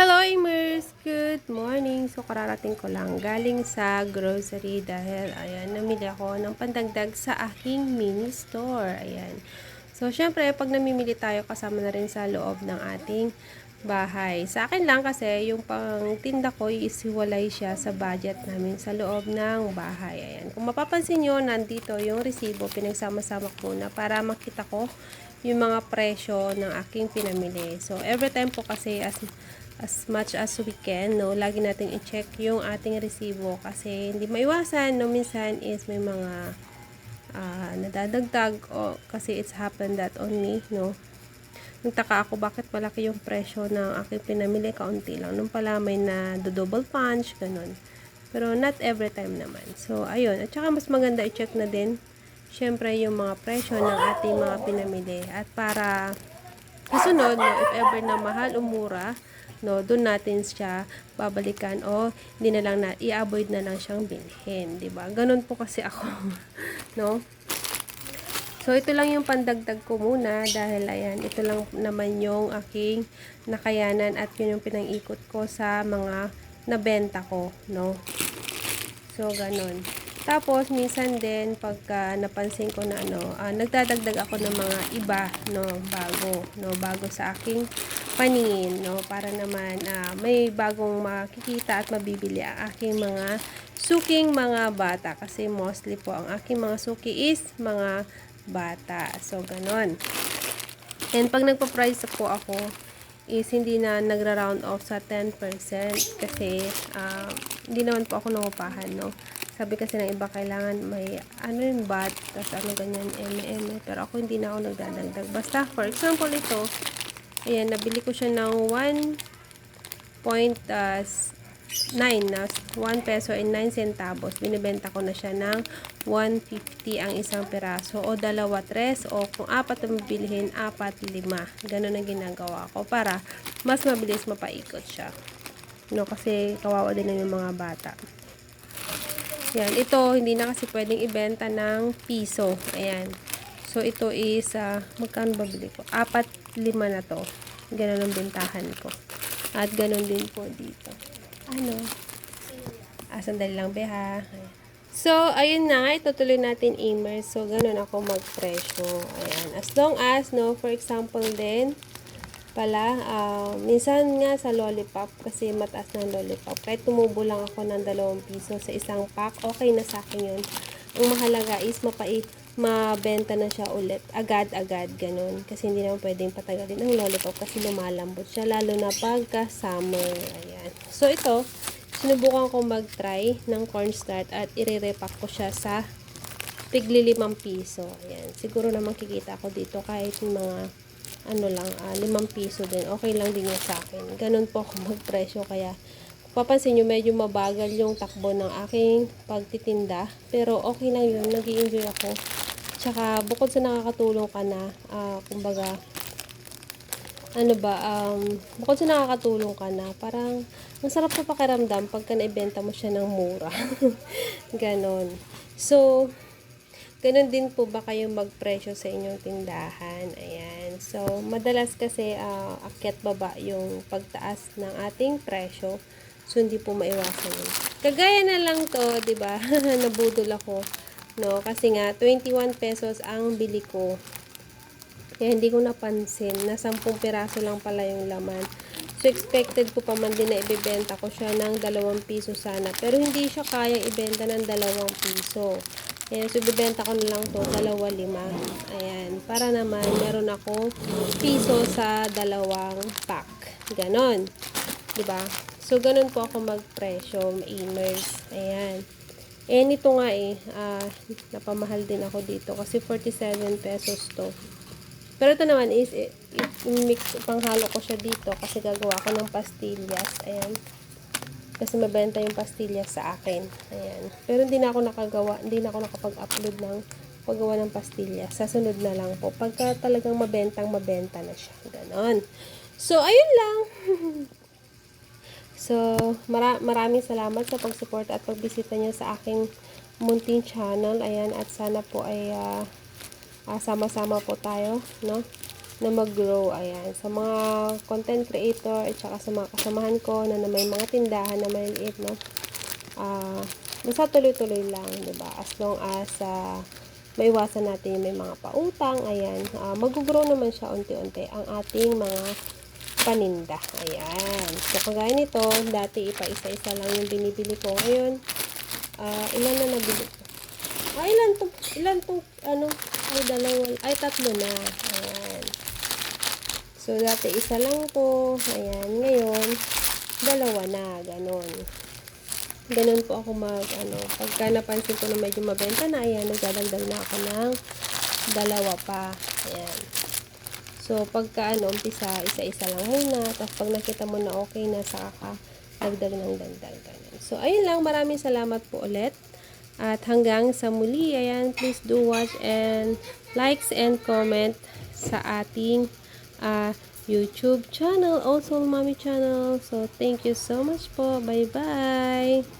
Hello, Imers! Good morning! So, kararating ko lang galing sa grocery dahil, ayan, namili ako ng pandagdag sa aking mini store. Ayan. So, syempre, pag namimili tayo, kasama na rin sa loob ng ating bahay. Sa akin lang kasi, yung pang tinda ko, isiwalay siya sa budget namin sa loob ng bahay. Ayan. Kung mapapansin nyo, nandito yung resibo, pinagsama-sama ko muna para makita ko yung mga presyo ng aking pinamili. So, every time po kasi as as much as we can, no, lagi natin i-check yung ating resibo kasi hindi maiwasan, no, minsan is may mga ah, nadadagdag o kasi it's happened that on me, no. Nagtaka ako bakit malaki yung presyo ng aking pinamili, kaunti lang. Nung pala may na double punch, ganun. Pero not every time naman. So, ayun. At saka mas maganda i-check na din, syempre, yung mga presyo ng ating mga pinamili. At para kasunod, no, if ever na mahal o mura, no, doon natin siya babalikan o hindi na lang na i-avoid na lang siyang bilhin, 'di ba? Ganun po kasi ako, no? So, ito lang yung pandagdag ko muna dahil ayan, ito lang naman yung aking nakayanan at yun yung pinang-ikot ko sa mga nabenta ko, no? So, ganun. Tapos, minsan din, pagka napansin ko na ano, ah, nagdadagdag ako ng mga iba, no, bago, no, bago sa aking paningin, no, para naman ah, may bagong makikita at mabibili ang aking mga suking mga bata. Kasi mostly po, ang aking mga suki is mga bata. So, ganon. And pag nagpa-price po ako, is hindi na nagra-round off sa 10% kasi ah, hindi naman po ako nangupahan, no. Sabi kasi ng iba kailangan may ano yung bat, tapos ano ganyan, mm, pero ako hindi na ako nagdadagdag. Basta, for example, ito, ayan, nabili ko siya ng 1.9 na 1 peso and 9 centavos. Binibenta ko na siya ng 150 ang isang peraso o dalawa tres o kung apat ang bibilihin, apat lima. Ganun ang ginagawa ko para mas mabilis mapaikot siya. No, kasi kawawa din yung mga bata. Yan, ito hindi na kasi pwedeng ibenta ng piso. Ayan. So ito is uh, magkano ba bili ko? Apat lima na to. Ganun ang bentahan ko. At ganun din po dito. Ano? Ah, sandali lang be ha. Ayan. So, ayun na, itutuloy natin immerse. So, ganun ako magpresyo. Ayan. As long as, no, for example din, pala, ah, minsan nga sa lollipop, kasi mataas ng lollipop, kahit tumubo lang ako ng dalawang piso sa isang pack, okay na sa akin yun. Ang mahalaga is mapai, mabenta na siya ulit, agad-agad, ganun. Kasi hindi naman pwedeng patagalin ang lollipop kasi lumalambot siya, lalo na pagka summer. Ayan. So, ito, sinubukan ko mag-try ng cornstarch at ire-repack ko siya sa tigli limang piso. Ayan. Siguro naman kikita ko dito kahit mga ano lang, ah, limang piso din. Okay lang din yun sa akin. Ganun po ako magpresyo. Kaya, papansin nyo, medyo mabagal yung takbo ng aking pagtitinda. Pero okay lang yun. nag enjoy ako. Tsaka, bukod sa nakakatulong ka na, ah, kumbaga, ano ba, um, bukod sa nakakatulong ka na, parang, ang sarap sa pakiramdam pagka naibenta mo siya ng mura. Ganon. So, Ganon din po ba kayo magpresyo sa inyong tindahan? Ayan. So, madalas kasi uh, akyat baba yung pagtaas ng ating presyo. So, hindi po maiwasan yun. Kagaya na lang to, ba? Nabudol ako. No? Kasi nga, 21 pesos ang bili ko. Kaya hindi ko napansin na 10 piraso lang pala yung laman. So, expected ko pa man din na ibebenta ko siya ng 2 piso sana. Pero hindi siya kaya ibenta ng 2 piso. Ayan, so bibenta ko na lang to, dalawa lima. Ayan, para naman meron ako piso sa dalawang pack. Ganon. ba diba? So, ganon po ako magpresyo, ma-immerse. Ayan. Eh, nito nga eh, uh, napamahal din ako dito kasi 47 pesos to. Pero ito naman is, i-mix, panghalo ko siya dito kasi gagawa ko ng pastillas. Ayan. Kasi mabenta yung pastillas sa akin. Ayan. Pero hindi na ako nakagawa, hindi na ako nakapag-upload ng paggawa ng pastillas. Sasunod na lang po. Pagka talagang mabentang mabenta na siya. Ganon. So, ayun lang. so, mara maraming salamat sa pag-support at pagbisita niyo sa aking munting channel. Ayan. At sana po ay uh, uh, sama-sama po tayo. No? Na mag-grow. Ayan. Sa mga content creator at saka sa mga kasamahan ko na, na may mga tindahan na maliliit, no? Ah, basta tuloy-tuloy lang, 'di ba? As long as ah, maiwasan natin may mga pautang, ayan. Ah, mag-grow naman siya unti-unti ang ating mga paninda. Ayan. So, kagaya nito, dati ipa-isa-isa lang yung binibili ko. Ngayon, ah, ilan na nabili ko? Ah, ilan to? Ilan to? Ano? Ay, dalawa. Ay, tatlo na. So, dati isa lang to. Ayan. Ngayon, dalawa na. Ganon. Ganon po ako mag, ano, pagka napansin ko na medyo mabenta na, ayan, nagdadagdag na ako ng dalawa pa. Ayan. So, pagka ano, umpisa, isa-isa lang muna. Tapos, pag nakita mo na okay na, saka ka dagdag ng dagdag. Ganun. So, ayun lang. Maraming salamat po ulit. At hanggang sa muli, ayan, please do watch and likes and comment sa ating ah, YouTube channel, also Mommy channel. So, thank you so much po. Bye-bye!